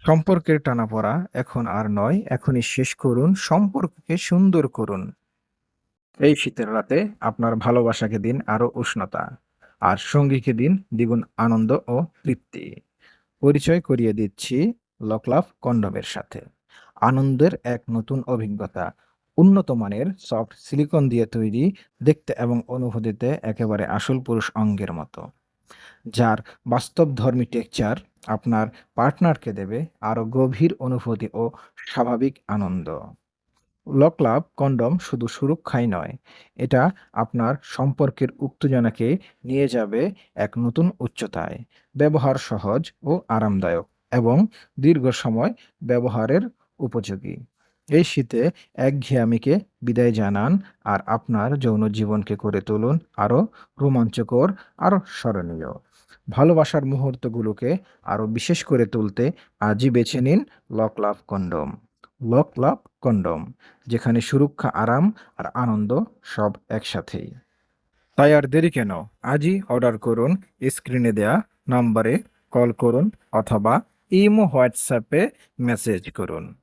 সম্পর্কের টানাপোড়া এখন আর নয়, এখনই শেষ করুন, সম্পর্ককে সুন্দর করুন। এই শীতের রাতে আপনার ভালোবাসাকে দিন আরও উষ্ণতা, আর সঙ্গীকে দিন দ্বিগুণ আনন্দ ও তৃপ্তি। পরিচয় করিয়ে দিচ্ছি লকলাভ কন্ডোমের সাথে। আনন্দের এক নতুন অভিজ্ঞতা। উন্নত মানের সফট সিলিকন দিয়ে তৈরি, দেখতে এবং অনুভূতিতে একেবারে আসল পুরুষ অঙ্গের মতো। যার বাস্তবধর্মী টেক্সচার আপনার পার্টনারকে দেবে আরও গভীর অনুভূতি ও স্বাভাবিক আনন্দ। লকলাভ কন্ডোম শুধু সুরক্ষাই নয়, এটা আপনার সম্পর্কের উত্তেজনাকে নিয়ে যাবে এক নতুন উচ্চতায়। ব্যবহার সহজ ও আরামদায়ক এবং দীর্ঘ সময় ব্যবহারের উপযোগী। এই শীতে একঘেয়েমিকে বিদায় জানান আর আপনার যৌন জীবনকে করে তুলুন আরও রোমাঞ্চকর, আরও স্মরণীয়। ভালোবাসার মুহূর্তগুলোকে আরও বিশেষ করে তুলতে আজই বেছে নিন লকলাভ লক লাভ কন্ডোম, যেখানে সুরক্ষা, আরাম আর আনন্দ সব একসাথেই। তাই আর দেরি কেন? আজই অর্ডার করুন। স্ক্রিনে দেয়া নম্বরে কল করুন অথবা ইমো হোয়াটসঅ্যাপে মেসেজ করুন।